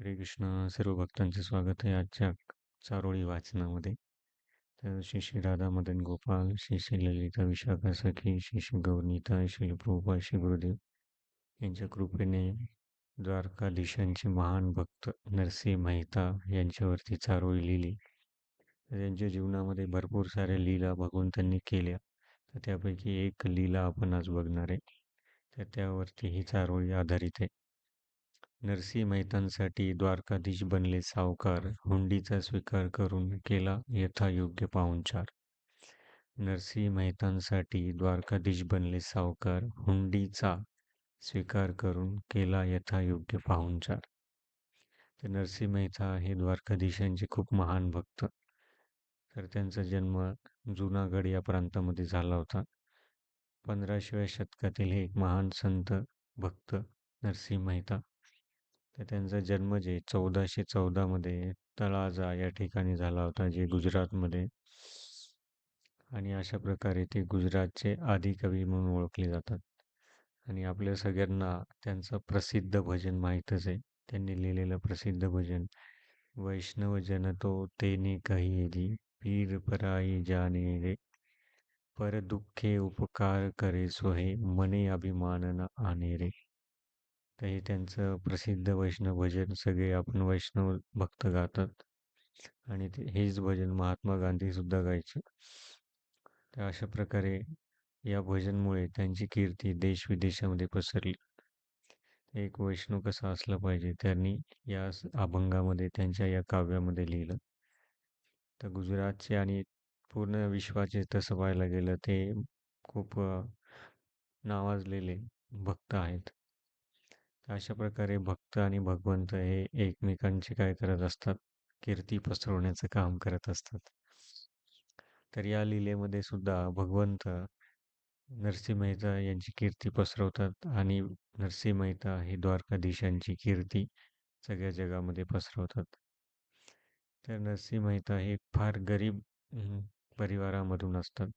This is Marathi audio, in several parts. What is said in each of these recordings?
हरे कृष्ण. सर्व भक्तांचे स्वागत आहे आजच्या चारोळी वाचनामध्ये. तर श्री श्री राधा मदन गोपाल श्री श्री ललिता विशाखा सखी श्री श्री गौरनीता श्री प्रभुपा श्री गुरुदेव यांच्या कृपेने द्वारकाधीशांचे महान भक्त नरसिंह मेहता यांच्यावरती चारोळी लिहिली. त्यांच्या जीवनामध्ये भरपूर साऱ्या लीला भगवंतांनी केल्या. तर त्यापैकी एक लीला आपण आज बघणार आहे. तर त्यावरती ही चारोळी आधारित आहे. नरसिंह मेहतांसाठी द्वारकाधीश बनले सावकार हुंडीचा स्वीकार करून केला यथायोग्य पाहुणचार. नरसिंह मेहतांसाठी द्वारकाधीश बनले सावकार हुंडीचा स्वीकार करून केला यथायोग्य पाहुणचार. तर नरसिंह मेहता हे द्वारकाधीशांचे खूप महान भक्त. तर त्यांचा जन्म जुनागड या प्रांतामध्ये झाला होता. पंधराशेव्या शतकातील हे एक महान संत भक्त नरसिंह मेहता. तर त्यांचा जन्म जे चौदाशे चौदामध्ये तळाजा या ठिकाणी झाला होता जे गुजरातमध्ये. आणि अशा प्रकारे ते गुजरातचे आदिकवी म्हणून ओळखले जातात. आणि आपल्या सगळ्यांना त्यांचं प्रसिद्ध भजन माहीतच आहे. त्यांनी लिहिलेलं प्रसिद्ध भजन वैष्णव जन तो तेने कही पीर पराई जाने रे. पर दुःखे उपकार करे सोहे मने अभिमान आणे रे. तर हे त्यांचं प्रसिद्ध वैष्णव भजन सगळे आपण वैष्णव भक्त गातात. आणि ते हेच भजन महात्मा गांधीसुद्धा गायचे. तर अशा प्रकारे या भजनमुळे त्यांची कीर्ती देश विदेशामध्ये पसरली. एक वैष्णव कसा असला पाहिजे त्यांनी या अभंगामध्ये त्यांच्या या काव्यामध्ये लिहिलं. तर गुजरातचे आणि पूर्ण विश्वाचे तसं पाहायला गेलं ते खूप नावाजलेले भक्त आहेत. अशा प्रकारे भक्त आणि भगवंत हे एकमेकांचे काय करत असतात? कीर्ती पसरवण्याचं काम करत असतात. तर या लिलेमध्ये सुद्धा भगवंत नरसिंह मेहता यांची कीर्ती पसरवतात आणि नरसिंह मेहता हे द्वारकाधीशांची कीर्ती सगळ्या जगामध्ये पसरवतात. तर नरसिंह मेहता हे फार गरीब परिवारामधून असतात.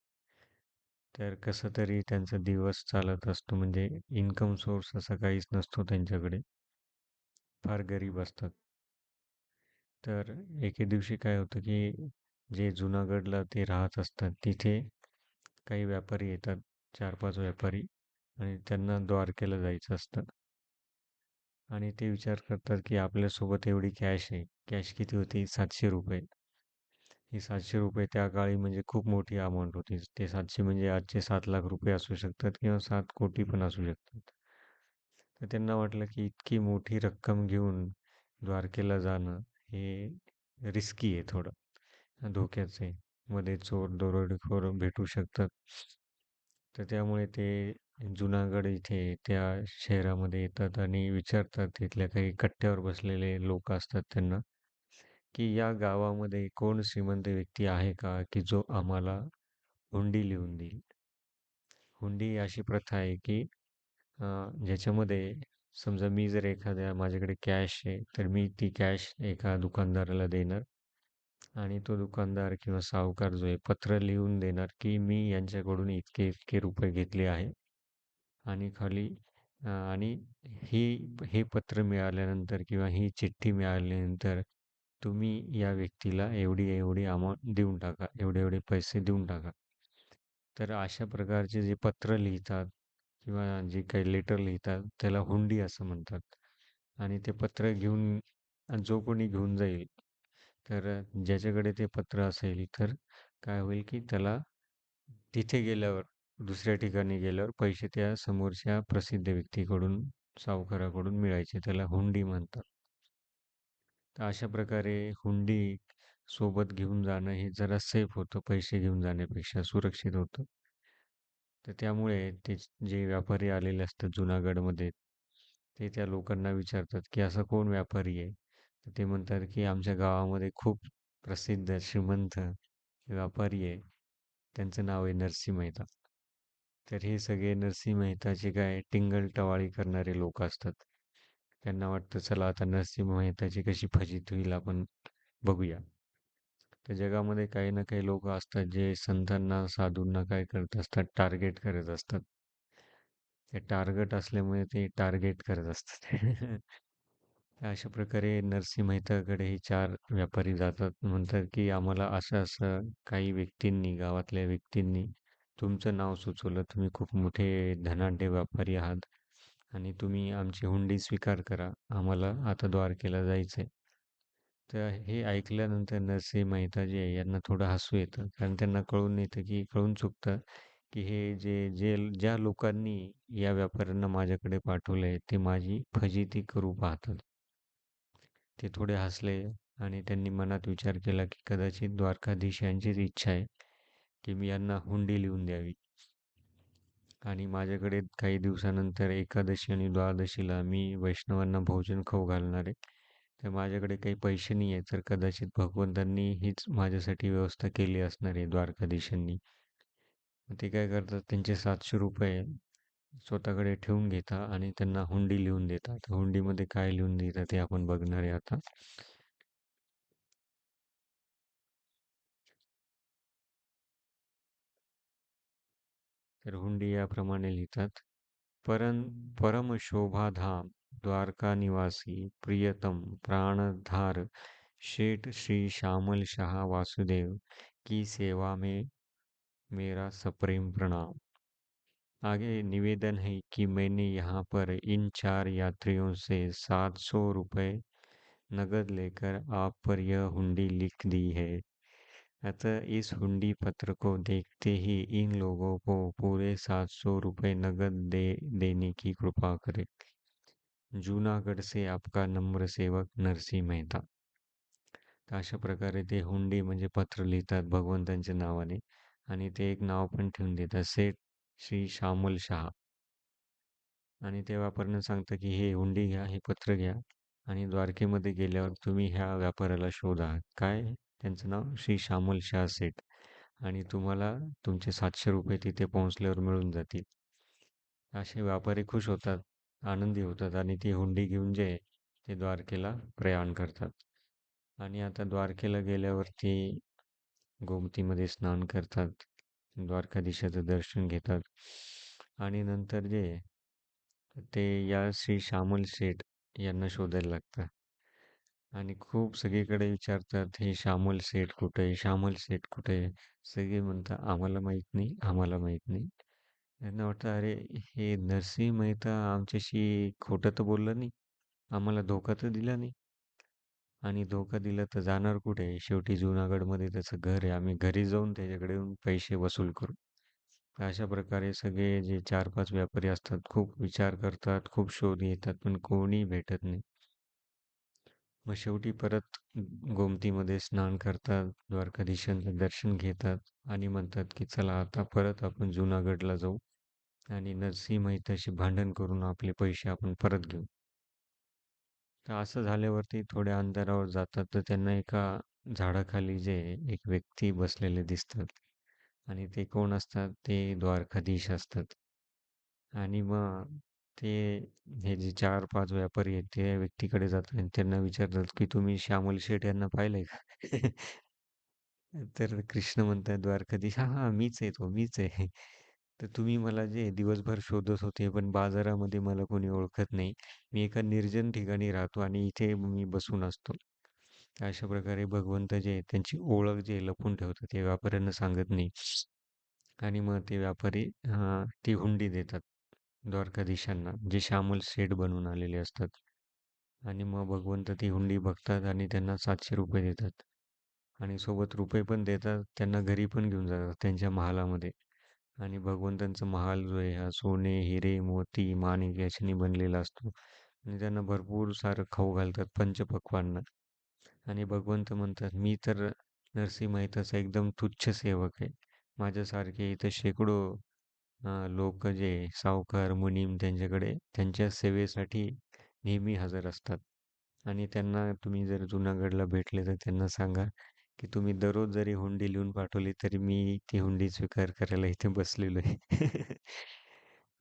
तर कसं तरी त्यांचा दिवस चालत असतो म्हणजे इन्कम सोर्स असा काहीच नसतो त्यांच्याकडे. फार गरीब असतात. तर एके दिवशी काय होतं की जे जुनागडला ते राहत असतात तिथे काही व्यापारी येतात चार पाच व्यापारी आणि त्यांना द्वारकेला जायचं असतं. आणि ते विचार करतात की आपल्यासोबत एवढी कॅश आहे. कॅश किती होती? सातशे रुपये. ही सातशे रुपये त्या काळी म्हणजे खूप मोठी अमाऊंट होती. ते सातशे म्हणजे आजचे सात लाख रुपये असू शकतात किंवा सात कोटी पण असू शकतात. तर त्यांना वाटलं की इतकी मोठी रक्कम घेऊन द्वारकेला जाणं हे रिस्की आहे थोडं. धोक्याचं आहे. मध्ये चोर दरोडेखोर भेटू शकतात. तर त्यामुळे ते जुनागड इथे त्या शहरामध्ये येतात आणि विचारतात तिथल्या काही कट्ट्यावर बसलेले लोक असतात त्यांना. की या गावामध्ये कोण श्रीमंत व्यक्ती आहे का की जो आम्हाला हुंडी लिहून देईल? हुंडी अशी प्रथा आहे की ज्याच्यामध्ये समजा मी जर एखाद्या माझ्याकडे कॅश आहे तर मी ती कॅश एका दुकानदाराला देणार आणि तो दुकानदार किंवा सावकार जो आहे पत्र लिहून देणार की मी यांच्याकडून इतके इतके रुपये घेतले आहे आणि खाली आणि ही हे पत्र मिळाल्यानंतर किंवा ही चिठ्ठी मिळाल्यानंतर तुम्ही या व्यक्तीला एवढी एवढी अमाऊंट देऊन टाका एवढे एवढे पैसे देऊन टाका. तर अशा प्रकारचे जे पत्र लिहितात किंवा जे काही लेटर लिहितात त्याला हुंडी असं म्हणतात. आणि ते पत्र घेऊन जो कोणी घेऊन जाईल तर ज्याच्याकडे ते पत्र असेल तर काय होईल की त्याला तिथे गेल्यावर दुसऱ्या ठिकाणी गेल्यावर पैसे त्या समोरच्या प्रसिद्ध व्यक्तीकडून सावकाराकडून मिळायचे त्याला हुंडी म्हणतात. तर अशा प्रकारे हुंडी सोबत घेऊन जाणं हे जरा सेफ होतं पैसे घेऊन जाण्यापेक्षा सुरक्षित होतं. तर त्यामुळे ते जे व्यापारी आलेले असतात जुनागडमध्ये ते त्या लोकांना विचारतात की असा कोण व्यापारी आहे? तर ते म्हणतात की आमच्या गावामध्ये खूप प्रसिद्ध श्रीमंत व्यापारी आहे. त्यांचं नाव आहे नरसिंह मेहता. तर हे सगळे नरसिंह मेहताचे काय टिंगल टवाळी करणारे लोक असतात. त्यांना वाटतं चला आता नरसिंह मेहताची कशी फजित होईल आपण बघूया. तर जगामध्ये काही ना काही लोक असतात जे संतांना साधूंना काय करत असतात टार्गेट करत असतात. ते टार्गेट असल्यामुळे ते टार्गेट करत असतात. अशा प्रकारे नरसिंह मेहताकडे हे चार व्यापारी जातात. म्हणतात की आम्हाला असं असं काही व्यक्तींनी गावातल्या व्यक्तींनी तुमचं नाव सुचवलं. तुम्ही खूप मोठे धनाढ्य व्यापारी आहात. आणि तुम्ही आमची हुंडी स्वीकार करा. आम्हाला आता द्वारकेला जायचं आहे तर हे ऐकल्यानंतर नरसिंह मेहता जे आहे यांना थोडं हसू येतं. कारण त्यांना कळून येतं की कळून चुकतं की हे जे जे ज्या लोकांनी या व्यापाऱ्यांना माझ्याकडे पाठवलं आहे ते माझी फजिती करू पाहतात. ते थोडे हसले आणि त्यांनी मनात विचार केला की कदाचित द्वारकाधीश यांचीच इच्छा आहे की मी यांना हुंडी लिहून द्यावी. आणि माझ्याकडे काही दिवसानंतर एकादशी आणि द्वादशीला मी वैष्णवांना भोजन खाऊ घालणार आहे. तर माझ्याकडे काही पैसे नाही आहे तर कदाचित भगवंतांनी हीच माझ्यासाठी व्यवस्था केली असणार आहे द्वारकाधीशांनी ते काय करतात त्यांचे सातशे रुपये स्वतःकडे ठेवून घेतात आणि त्यांना हुंडी लिहून देतात. हुंडीमध्ये काय लिहून देतात ते आपण बघणार आहे आता. तर हुंडी याप्रमाणे लिहितात. परम परम शोभाधाम द्वारका निवासी प्रियतम, प्राणधार, शेठ श्री श्यामल शाह वासुदेव, की सेवा में मेरा सप्रेम प्रणाम. आगे निवेदन है कि मैंने यहाँ पर इन चार यात्रियों से सात सौ रुपये नगद लेकर आप पर यह हुंडी लिख दी है। अतः इस हुंडी पत्र को देखते ही इन लोगों को पूरे सात सौ रुपये नगद दे देने की कृपा करें। जूनागढ़ से आपका नम्र सेवक नरसिंह मेहता। तर अशा प्रकारे ते हुंडी म्हणजे पत्र लिहितात भगवंतांच्या नावाने आणि ते एक नाव पण ठेवून देतात सेठ श्री श्यामल शहा. आणि ते वापरणं सांगतं की हे हुंडी घ्या हे पत्र घ्या आणि द्वारकेमध्ये गेल्यावर तुम्ही ह्या व्यापाऱ्याला शोधा. काय त्यांचं नाव श्री श्यामल शाह सेठ. आणि तुम्हाला तुमचे सातशे रुपये तिथे पोहोचल्यावर मिळून जातील. असे व्यापारी खुश होतात आनंदी होतात आणि ती हुंडी घेऊन जे ते द्वारकेला प्रयाण करतात. आणि आता द्वारकेला गेल्यावरती गोमतीमध्ये स्नान करतात द्वारकाधीशाचं दर्शन घेतात. आणि नंतर जे ते या श्री श्यामल शेठ यांना शोधायला लागतात. आणि खूप सगळीकडे विचारतात हे श्यामल सेठ कुठे आहे? श्यामल सेठ कुठे आहे? सगळे म्हणतात आम्हाला माहीत नाही आम्हाला माहीत नाही. त्यांना वाटतं अरे हे नरसिंह मेहता आमच्याशी खोटं तर बोललं नाही. आम्हाला धोका तर दिला नाही. आणि धोका दिला तर जाणार कुठे? शेवटी जुनागडमध्ये त्याचं घर आहे. आम्ही घरी जाऊन त्याच्याकडे पैसे वसूल करू. अशा प्रकारे सगळे जे चार पाच व्यापारी असतात खूप विचार करतात खूप शोध घेतात पण कोणी भेटत नाही. मग शेवटी परत गोमतीमध्ये स्नान करतात द्वारकाधीशांचं दर्शन घेतात आणि म्हणतात की चला आता परत आपण जुनागडला जाऊ आणि नरसिंह महिताशी भांडण करून आपले पैसे आपण परत घेऊ. तर असं झाल्यावरती थोड्या अंतरावर जातात. तर त्यांना एका झाडाखाली जे एक व्यक्ती बसलेले दिसतात आणि ते कोण असतात? ते द्वारकाधीश असतात. आणि मग ते हे जे चार पाच व्यापारी आहेत त्या व्यक्तीकडे जातात आणि त्यांना विचारतात की तुम्ही श्यामल शेठ यांना पाहिलंय का? तर कृष्ण म्हणतात द्वारकाधीश. हा हा मीच आहे तो मीच आहे. तर तुम्ही मला जे दिवसभर शोधत होते पण बाजारामध्ये मला कोणी ओळखत नाही. मी एका निर्जन ठिकाणी राहतो आणि इथे मी बसून असतो. अशा प्रकारे भगवंत जे त्यांची ओळख जे लपून ठेवतात ते व्यापाऱ्यांना सांगत नाही. आणि मग ते व्यापारी ती हुंडी देतात. द्वारकाधीशांना जे श्यामल सेठ बनून आलेले असतात. आणि मग भगवंत ती हुंडी बघतात आणि त्यांना सातशे रुपये देतात. आणि सोबत रुपये पण देतात त्यांना घरी पण घेऊन जातात त्यांच्या महालामध्ये. आणि भगवंतांचा महाल जो आहे हा सोने हिरे मोती माणिक याच्यानी बनलेला असतो. आणि त्यांना भरपूर सारं खाऊ घालतात पंचपक्वांना. आणि भगवंत म्हणतात मी तर नरसिंह मेहताचा एकदम तुच्छ सेवक आहे. माझ्यासारखे इथं शेकडो लोक जे सावकार मुनीम त्यांच्याकडे त्यांच्या सेवेसाठी नेहमी हजर असतात. आणि त्यांना तुम्ही जर जुनागडला भेटले तर त्यांना सांगा की तुम्ही दररोज जरी हुंडी लिहून पाठवली तरी मी ती हुंडी स्वीकार करायला इथे बसलेलो आहे.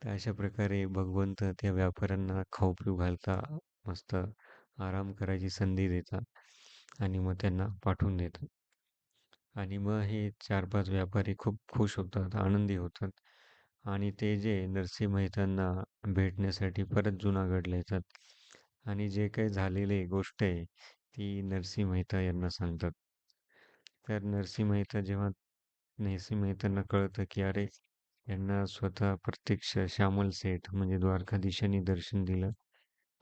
तर अशा प्रकारे भगवंत त्या व्यापाऱ्यांना खाऊ पिऊ घालता मस्त आराम करायची संधी देतात आणि मग त्यांना पाठवून देतात. आणि मग हे चार पाच व्यापारी खूप खुश होतात आनंदी होतात. आणि ते जे नरसिंह मेहतांना भेटण्यासाठी परत जुनागडला येतात. आणि जे काही झालेले गोष्ट आहे ती नरसिंह मेहता यांना सांगतात. तर नरसिंह मेहता जेव्हा नरसिंह मेहतांना कळतं की अरे यांना स्वतः प्रत्यक्ष श्यामल सेठ म्हणजे द्वारकाधीशांनी दर्शन दिलं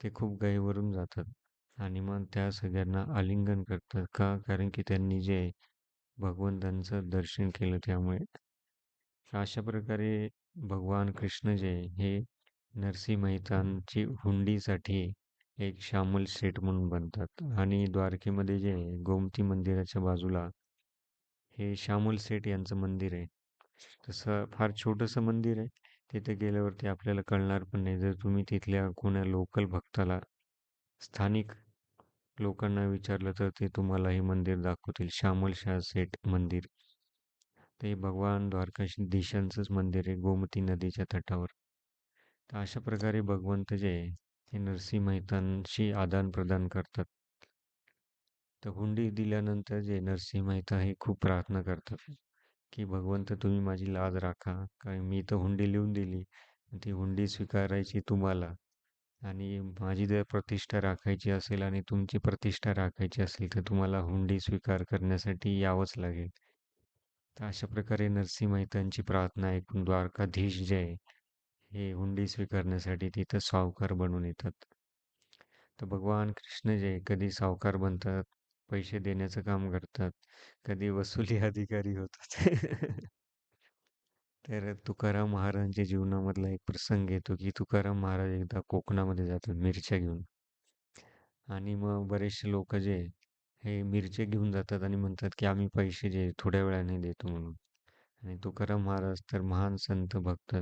ते खूप गाईवरून जातात. आणि मग त्या सगळ्यांना आलिंगन करतात का? कारण की त्यांनी जे भगवंतांचं दर्शन केलं त्यामुळे. अशा प्रकारे भगवान कृष्ण जे हे नरसिंह मेहतांची हुंडीसाठी एक श्यामल सेट म्हणून बनतात. आणि द्वारकेमध्ये जे गोमती मंदिराच्या बाजूला हे श्यामल सेठ यांचं मंदिर आहे. तसं फार छोटंसं मंदिर आहे. तिथे गेल्यावरती आपल्याला कळणार पण नाही. जर तुम्ही तिथल्या कोण्या लोकल भक्ताला स्थानिक लोकांना विचारलं तर ते तुम्हाला हे मंदिर दाखवतील. श्यामल शाह सेठ मंदिर. ते भगवान द्वारकाधीशांचंच मंदिर आहे गोमती नदीच्या तटावर. तर अशा प्रकारे भगवंत जे आहे ते नरसिंह मेहतांशी आदान प्रदान करतात. तर हुंडी दिल्यानंतर जे नरसिंह मेहता हे खूप प्रार्थना करतात की भगवंत तुम्ही माझी लाज राखा. कारण मी तर हुंडी लिहून दिली ती हुंडी स्वीकारायची तुम्हाला. आणि माझी जर प्रतिष्ठा राखायची असेल आणि तुमची प्रतिष्ठा राखायची असेल तर तुम्हाला हुंडी स्वीकार करण्यासाठी यावंच लागेल. तर अशा प्रकारे नरसिंह मेहतांची प्रार्थना ऐकून द्वारकाधीश जे आहे हे हुंडी स्वीकारण्यासाठी तिथं सावकार बनून येतात. तर भगवान कृष्ण जे कधी सावकार बनतात पैसे देण्याचं काम करतात कधी वसुली अधिकारी होतात. तर तुकाराम महाराजांच्या जीवनामधला एक प्रसंग येतो की तुकाराम महाराज एकदा कोकणामध्ये जातात मिरच्या घेऊन. आणि मग बरेचसे लोक जे हे मिरचे घेऊन जातात आणि म्हणतात की आम्ही पैसे जे थोड्या वेळाने देतो म्हणून. आणि तुकाराम महाराज तर महान संत भक्त.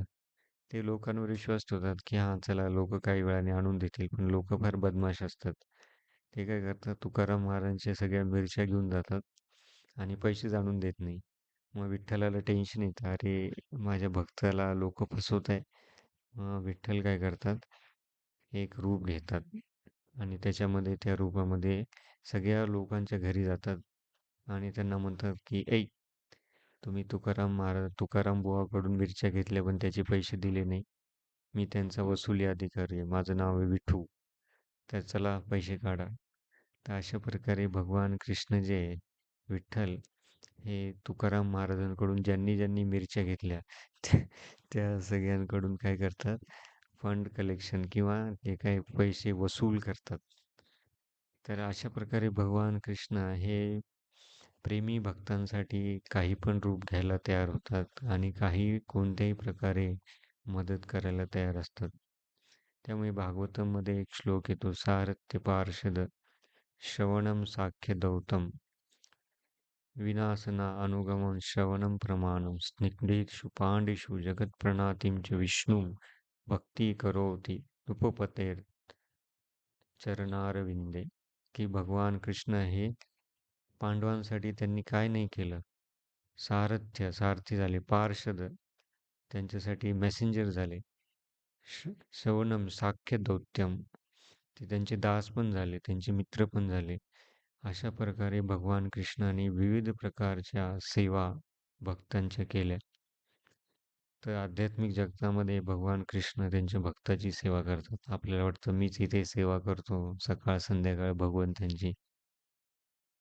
ते लोकांवर विश्वास ठेवतात की हां चला लोक काही वेळाने आणून देतील पण लोक फार बदमाश असतात. ते काय करतात तुकाराम महाराजांच्या सगळ्या मिरच्या घेऊन जातात आणि पैसे जाणून देत नाही. मग विठ्ठलाला टेन्शन येतं अरे माझ्या भक्ताला लोक फसवत आहे मग विठ्ठल काय करतात एक रूप घेतात आणि त्याच्यामध्ये त्या रूपामध्ये सगळ्या लोकांच्या घरी जातात आणि त्यांना म्हणतात की ऐ तुम्ही तुकाराम महाराज तुकाराम बुवाकडून मिरच्या घेतल्या पण त्याचे पैसे दिले नाही. मी त्यांचा वसुली अधिकारी आहे. माझं नाव आहे विठू. तर चला पैसे काढा. तर अशा प्रकारे भगवान कृष्ण जे आहे विठ्ठल हे तुकाराम महाराजांकडून ज्यांनी ज्यांनी मिरच्या घेतल्या त्या सगळ्यांकडून काय करतात? फंड कलेक्शन किंवा जे काही पैसे वसूल करतात. तर अशा प्रकारे भगवान कृष्ण हे प्रेमी भक्तांसाठी काही पण रूप घ्यायला तयार होतात आणि काही कोणत्याही प्रकारे मदत करायला तयार असतात. त्यामुळे भागवतमध्ये एक श्लोक येतो सारथ्य पार्षद श्रवणम साख्य दौतम विनाशना अनुगमन श्रवणम प्रमाणम स्निग्धेषु पांडिषु जगत्प्रणातीं च विष्णू भक्ती करोती उपपतेर चरणारविंदे की भगवान कृष्ण हे पांडवांसाठी त्यांनी काय नाही केलं. सारथ्य सारथी झाले पार्षद त्यांच्यासाठी मेसेंजर झाले. शवनम साख्य दौत्यम ते त्यांचे दास पण झाले त्यांचे मित्र पण झाले. अशा प्रकारे भगवान कृष्णाने विविध प्रकारच्या सेवा भक्तांच्या केल्या. तर आध्यात्मिक जगतामध्ये भगवान कृष्ण त्यांच्या भक्ताची सेवा करतात. आपल्याला वाटतं मीच इथे सेवा करतो सकाळ संध्याकाळ भगवंतांची.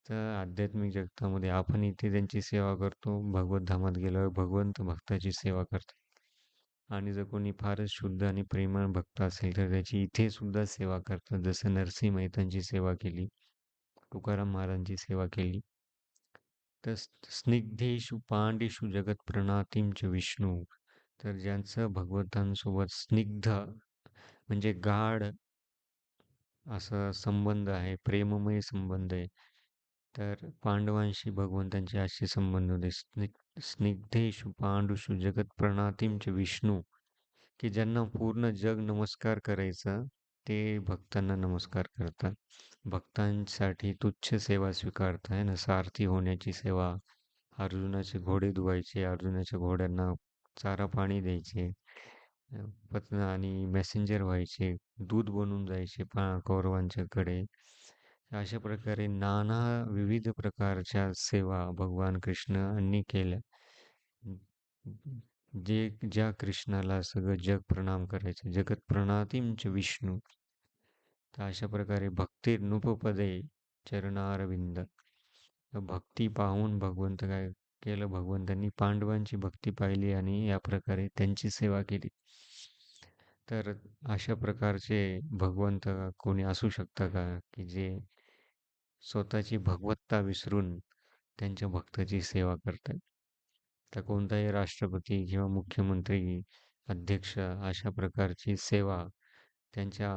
तर आध्यात्मिक जगतामध्ये आपण इथे त्यांची सेवा करतो. भगवत धामात गेल्यावर भगवंत भक्ताची सेवा करतात. आणि जर कोणी फारच शुद्ध आणि प्रेमळ भक्त असेल तर त्याची इथे सुद्धा सेवा करतात. जसं नरसिंह मेहतांची सेवा केली तुकाराम महाराजांची सेवा केली तर स्निग्धेषु पांडेषु जगत च विष्णू तर ज्यांचं भगवंतांसोबत स्निग्ध म्हणजे गाढ असा संबंध आहे प्रेममय संबंध आहे तर पांडवांशी भगवंतांचे असे संबंध होते. स्निग्ध स्निग्धेषु पांडुषु जगत प्रणातींच विष्णू की ज्यांना पूर्ण जग नमस्कार करायचा ते भक्तांना नमस्कार करतात. भक्तांसाठी तुच्छ सेवा स्वीकारताय ना? सारथी होण्याची सेवा अर्जुनाचे घोडे धुवायचे अर्जुनाच्या घोड्यांना चारा पाणी द्यायचे पत्न आणि मेसेंजर व्हायचे दूध बनून जायचे पा कौरवांच्याकडे. अशा प्रकारे नाना विविध प्रकारच्या सेवा भगवान कृष्णांनी केल्या. जे ज्या कृष्णाला सगळं जग प्रणाम करायचं जगत प्रणातींच विष्णू. तर अशा प्रकारे भक्ती नुपपदे चरणारविंद भक्ती पाहून भगवंत काय केलं. भगवंतांनी पांडवांची भक्ती पाहिली आणि या प्रकारे त्यांची सेवा केली. तर अशा प्रकारचे भगवंत कोणी असू शकता का? की जे स्वतःची भगवत्ता विसरून त्यांच्या भक्ताची सेवा करतात. तर कोणताही राष्ट्रपती किंवा मुख्यमंत्री अध्यक्ष अशा प्रकारची सेवा त्यांच्या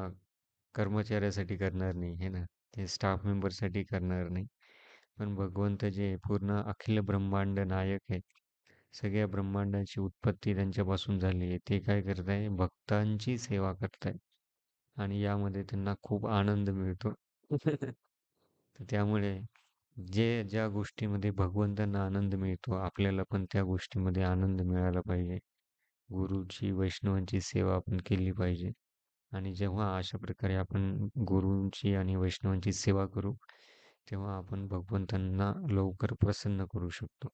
कर्मचाऱ्यासाठी करणार नाही हे ना? ते स्टाफ मेंबरसाठी करणार नाही. पण भगवंत जे पूर्ण अखिल ब्रह्मांड नायक आहेत. सगळ्या ब्रह्मांडाची उत्पत्ती त्यांच्यापासून झाली आहे. ते काय करत आहे भक्तांची सेवा करताय. आणि यामध्ये त्यांना खूप आनंद मिळतो. तर त्यामुळे जे ज्या गोष्टीमध्ये भगवंतांना आनंद मिळतो आपल्याला पण त्या गोष्टीमध्ये आनंद मिळाला पाहिजे. गुरुची वैष्णवांची सेवा आपण केली पाहिजे. आणि जेव्हा अशा प्रकारे आपण गुरूंची आणि वैष्णवांची सेवा करू तेव्हा आपण भगवंतांना लवकर प्रसन्न करू शकतो.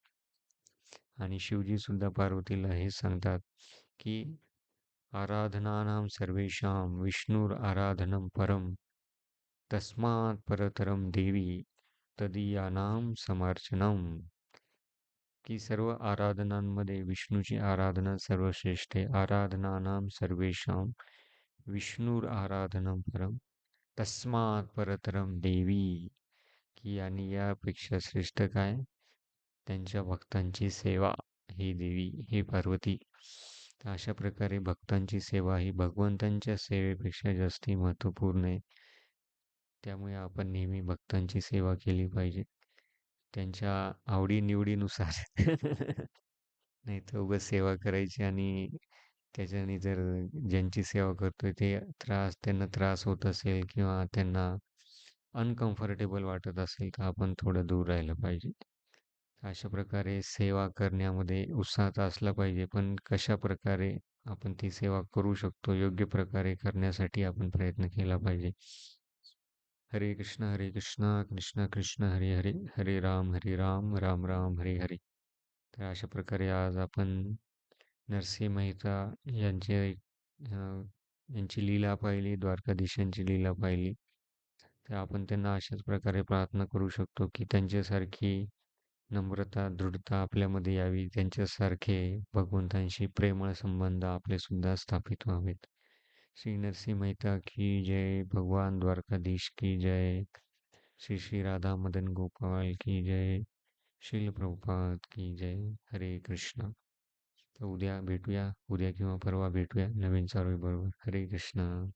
आणि शिवजी सुद्धा पार्वतीला हे सांगतात की आराधनानां सर्वेषां विष्णुर आराधनम परम तस्मात् परतरम देवी तदीयानाम समार्चनम की सर्व आराधनांमध्ये विष्णूची आराधना सर्वश्रेष्ठ आहे. आराधनानां सर्वेषां विष्णुर आराधनम परम तस्मात परतरम देवी. की आणि यापेक्षा श्रेष्ठ काय? त्यांच्या भक्तांची सेवा ही देवी ही पार्वती. अशा प्रकारे भक्तांची सेवा ही भगवंतांच्या सेवेपेक्षा जास्ती महत्त्वपूर्ण आहे. त्यामुळे आपण नेहमी भक्तांची सेवा केली पाहिजे. त्यांच्या आवडीनिवडीनुसार. नाही तर उगाच सेवा करायची आणि त्याच्याने जर ज्यांची सेवा करतोय ते त्रास त्यांना त्रास होत असेल किंवा त्यांना अनकम्फर्टेबल वाटत असेल तर आपण थोडं दूर राहिलं पाहिजे. अशा प्रकारे सेवा करण्यामध्ये उत्साह असला पाहिजे पण कशा प्रकारे आपण ती सेवा करू शकतो योग्य प्रकारे करण्यासाठी आपण प्रयत्न केला पाहिजे. हरे कृष्ण हरे कृष्ण कृष्ण कृष्ण हरे हरे हरे राम हरे राम राम राम हरे हरे. तर अशा प्रकारे आज आपण नरसिंह मेहता यांचे यांची लीला पाहिली द्वारकाधीशांची लीला पाहिली. तर आपण त्यांना अशाच प्रकारे प्रार्थना करू शकतो की त्यांच्यासारखी नम्रता दृढता आपल्यामध्ये यावी. त्यांच्यासारखे भगवंतांशी प्रेमळ संबंध आपलेसुद्धा स्थापित व्हावेत. श्री नरसिंह मेहता की जय. भगवान द्वारकाधीश की जय. श्री श्री राधा मदन गोपाल की जय. शिल प्रभुपाद की जय. हरे कृष्ण. तर उद्या भेटूया उद्या किंवा परवा भेटूया. नवीन चारवी बरोबर. हरे कृष्ण.